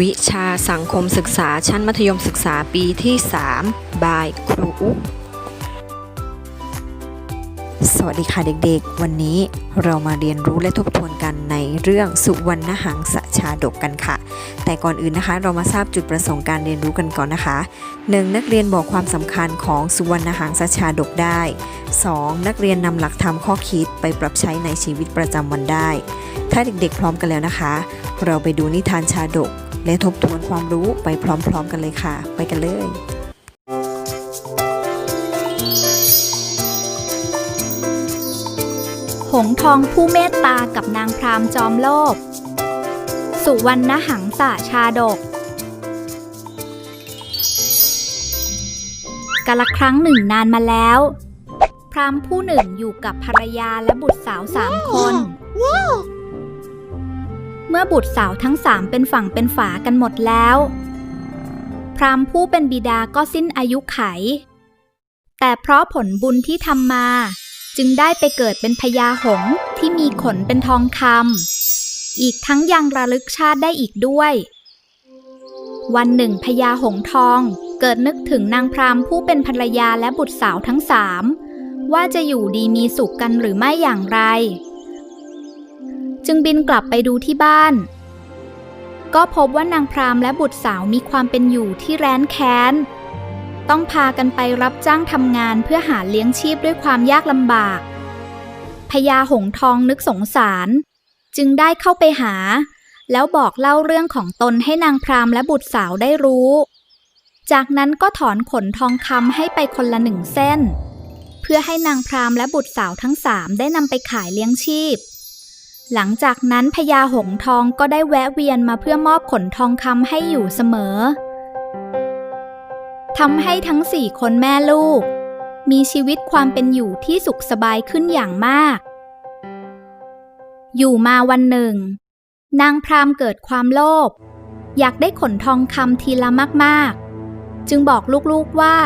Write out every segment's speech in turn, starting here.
วิชาสังคมศึกษาชั้นมัธยมศึกษาปีที่ 3 บายครูอุ๊สวัสดีค่ะเด็กๆ วันนี้เรามาเรียนรู้และทบทวนกันในเรื่องสุวรรณหังสชาดกกันค่ะ แต่ก่อนอื่นนะคะ เรามาทราบจุดประสงค์การเรียนรู้กันก่อนนะคะ 1. นักเรียนบอกความสำคัญของสุวรรณหังสชาดกได้ 2. นักเรียนนำหลักธรรมข้อคิดไปปรับใช้ในชีวิตประจำวันได้ ถ้าเด็กๆ พร้อมกันแล้วนะคะ เราไปดูนิทานชาดก และทบทวนความรู้ไปพร้อมๆกันเลยค่ะ ไปกันเลยหงทองผู้เมตตากับนางพรามจอมโลภ สุวรรณหังสาชาดกกาละครั้งหนึ่งนานมาแล้ว พรามผู้หนึ่งอยู่กับภรรยาและบุตรสาวสามคน เมื่อบุตรสาวทั้งสามเป็นฝั่งเป็นฝากันหมดแล้ว พรามผู้เป็นบิดาก็สิ้นอายุไข แต่เพราะผลบุญที่ทำมา จึงได้ไปเกิดเป็นพญาหงส์ที่มีขนเป็นทองคำอีกทั้งยังระลึกชาติได้อีกด้วย วันหนึ่งพญาหงส์ทองเกิดนึกถึงนางพรามผู้เป็นภรรยาและบุตรสาวทั้งสามว่าจะอยู่ดีมีสุขกันหรือไม่อย่างไร จึงบินกลับไปดูที่บ้าน ก็พบว่านางพรามและบุตรสาวมีความเป็นอยู่ที่แร้นแค้น ต้องพากันไปรับจ้างทำงานเพื่อหาเลี้ยงชีพด้วยความยากลำบากพญาหงทองนึกสงสาร จึงได้เข้าไปหา แล้วบอกเล่าเรื่องของตนให้นางพรามและบุตรสาวได้รู้ จากนั้นก็ถอนขนทองคำให้ไปคนละหนึ่งเส้น เพื่อให้นางพรามและบุตรสาวทั้งสามได้นำไปขายเลี้ยงชีพ หลังจากนั้นพญาหงทองก็ได้แวะเวียนมาเพื่อมอบขนทองคำให้อยู่เสมอทำให้ทั้งสี่คนแม่ลูก มีชีวิตความเป็นอยู่ที่สุขสบายขึ้นอย่างมาก อยู่มาวันหนึ่ง นางพรามเกิดความโลภอยากได้ขนทองคำทีละมากๆ จึงบอกลูกๆว่า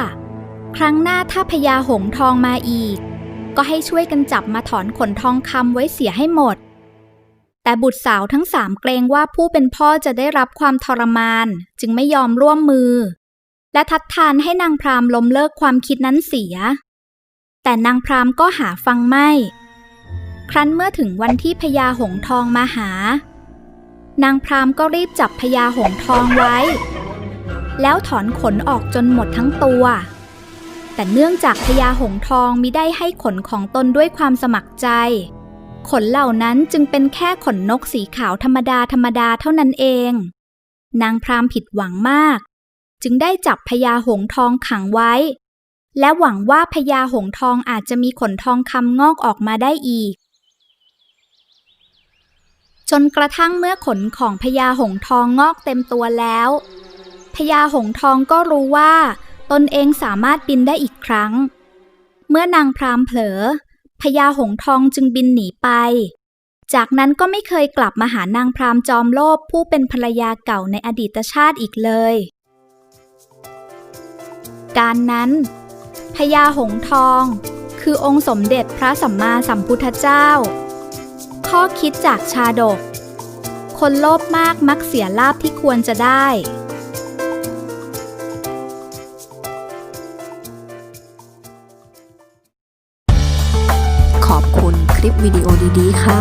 ครั้งหน้าถ้าพญาหงทองมาอีก ก็ให้ช่วยกันจับมาถอนขนทองคำไว้เสียให้หมด แต่บุตรสาวทั้งสามเกรงว่าผู้เป็นพ่อจะได้รับความทรมาน จึงไม่ยอมร่วมมือ และทัดทานให้นางพรามล้มเลิกความคิดนั้นเสีย แต่นางพรามก็หาฟังไม่ ครั้นเมื่อถึงวันที่พญาหงทองมาหา นางพรามก็รีบจับพญาหงทองไว้ แล้วถอนขนออกจนหมดทั้งตัว แต่เนื่องจากพญาหงทองมิได้ให้ขนของตนด้วยความสมัครใจ ขนเหล่านั้นจึงเป็นแค่ขนนกสีขาวธรรมดาธรรมดาเท่านั้นเอง นางพรามผิดหวังมาก จึงได้จับพญาหงทองขังไว้ และหวังว่าพญาหงทองอาจจะมีขนทองคำงอกออกมาได้อีก จนกระทั่งเมื่อขนของพญาหงทองงอกเต็มตัวแล้วพญาหงทองก็รู้ว่า ตนเองสามารถบินได้อีกครั้ง เมื่อนางพรามเผลอ พญาหงทองจึงบินหนีไป จากนั้นก็ไม่เคยกลับมาหานางพรามจอมโลภผู้เป็นภรรยาเก่าในอดีตชาติอีกเลย การนั้นพญาหงทอง คือองค์สมเด็จพระสัมมาสัมพุทธเจ้า ข้อคิดจากชาดก คนโลภมากมักเสียลาบที่ควรจะได้ อบคุณคลิปวิดีโอดีๆ ค่ะ